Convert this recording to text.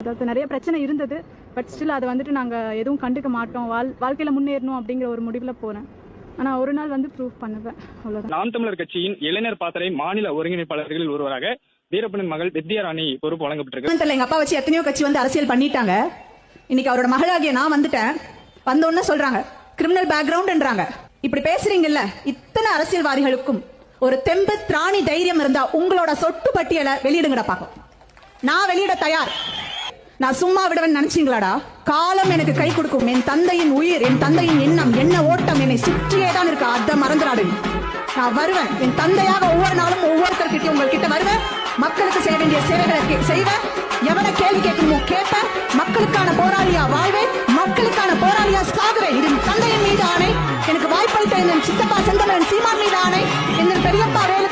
அதாவது நிறைய பிரச்சனை இருந்தது பட் ஸ்டில் அதை வந்துட்டு நாங்கள் எதுவும் கண்டுக்க மாட்டோம். வாழ் வாழ்க்கையில் முன்னேறணும் அப்படிங்கிற ஒரு முடிவில் போனேன். ஆனால் ஒரு நாள் வந்து ப்ரூவ் பண்ணுவேன். அவ்வளோதான் நாம் தமிழர் கட்சியின் இளைஞர் பாசறை மாநில ஒருங்கிணைப்பாளர்களில் ஒருவராக வீரப்பனின் மகள் வித்யாராணி பொறுப்பு வழங்கப்பட்டிருக்கு. தெரியல எங்க அப்பா வச்சு எத்தனையோ கட்சி வந்து அரசியல் பண்ணிட்டாங்க. இன்னைக்கு அவரோட மகளாகிய நான் வந்துட்டேன். வந்த உடனே சொல்றாங்க கிரிமினல் பேக்ரவுண்ட்ன்றாங்க இப்படி பேசுறீங்கல்ல இத்தனை அரசியல்வாதிகளுக்கும் ஒரு தெம்பு திராணி தைரியம் இருந்தா உங்களோட சொட்டு பட்டியலை வெளியிடுங்கடா பாக்கும் நான் வெளியிட தயார். நான் சும்மா விடுவேன் நினைச்சீங்களாடா? காலம் எனக்கு கை கொடுக்கும். என் தந்தையின் உயிர் என் தந்தையின் எண்ணம் என்ன ஓட்டம் என்னை சுற்றியே தான் இருக்கு. அதை மறந்துடாது. நான் வருவேன். என் தந்தையாக ஒவ்வொரு நாளும் ஒவ்வொருத்தர்கிட்ட உங்ககிட்ட வருவேன். மக்களுக்கு செய்ய வேண்டிய சேவைகளை செய்வேன். எவனை கேள்வி கேட்கணுமோ கேட்பேன். மக்களுக்கான போராளியா வாழ்வேன். மக்களுக்கான போராளியா சாகுவேன். இது தந்தையின் மீது ஆணை. எனக்கு வாய்ப்பளித்த என் சித்தப்பா செந்தமன் சீமான் மீது ஆணை. என் பெரியப்பா வேலு